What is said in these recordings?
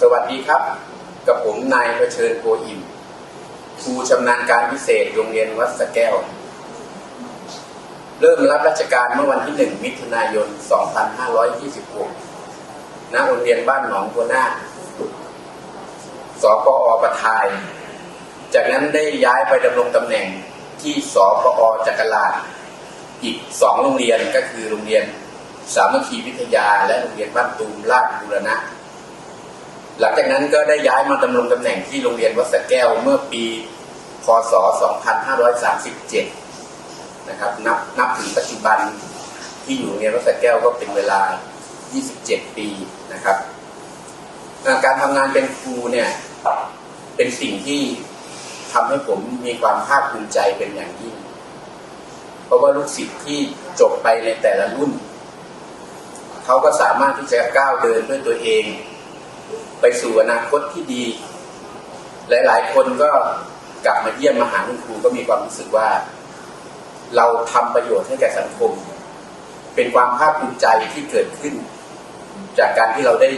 สวัสดีครับ กับผมนายเผชิญโพอิ่มครูชำนาญการพิเศษโรงเรียนวัดสะแก้ว เริ่มรับราชการเมื่อวันที่ 1 มิถุนายน 2526ณโรงเรียนบ้านหนองบัวหน้าสปอประทาย จากนั้นได้ย้ายไปดำรงตำแหน่งที่สปอจักราชอีกสองโรงเรียนก็คือโรงเรียนสามัคคีวิทยาและโรงเรียนบ้านตูมราชบูรณะ หลังจากนั้นก็ได้ย้ายมาดำรงตำแหน่งที่โรงเรียนวัดสะแก้วเมื่อปี พศ 2537 นะครับ นับนับถึงปัจจุบันที่อยู่โรงเรียนวัดสะแก้วก็เป็นเวลา 27 ปีนะครับ การทำงานเป็นครูเนี่ยเป็นสิ่งที่ทำให้ผมมีความภาคภูมิใจเป็นอย่างยิ่ง เพราะว่าลูกศิษย์ที่จบไปในแต่ละรุ่น เขาก็สามารถที่จะก้าวเดินด้วยตัวเอง ไปสู่อนาคตที่ดี หลาย ๆ คนก็กลับมาเยี่ยมมาหาคุณครูก็มีความรู้สึกว่า เราทำประโยชน์ให้แก่สังคม เป็นความภาคภูมิใจที่เกิดขึ้น จากการที่เราได้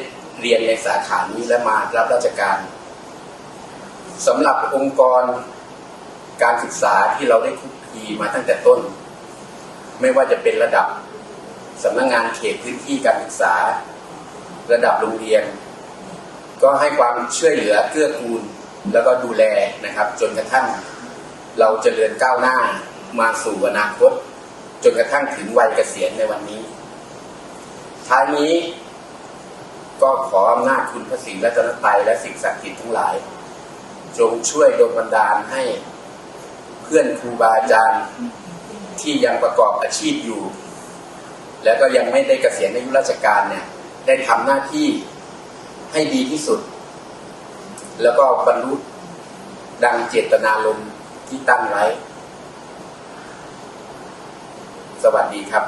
เรียนในสาขานี้และมารับราชการสำหรับองค์กรการศึกษาที่เราได้คุกคีมาตั้งแต่ต้น ไม่ว่าจะเป็นระดับสำนักงงานเขตพื้นที่การศึกษา ระดับโรงเรียน ก็ให้ความช่วยเหลือเกื้อกูล แล้วก็ดูแลนะครับ จนกระทั่งเราจเจริญก้าวหน้ามาสู่อนาคต จนกระทั่งถึงวัยเกษียณในวันนี้ท้ายนี้ก็ขออำนาจคุณพระศรีรัตนตรัยและสิ่งศักดิ์สิทธิ์ทั้งหลาย จงช่วยดลบันดาลให้เพื่อนครูบาอาจารย์ที่ยังประกอบอาชีพอยู่ แล้วก็ยังไม่ได้เกษียณอายุราชการเนี่ย ได้ทำหน้าที่ ให้ดีที่สุด แล้วก็บรรลุดังเจตนาลมที่ตั้งไว้ สวัสดีครับ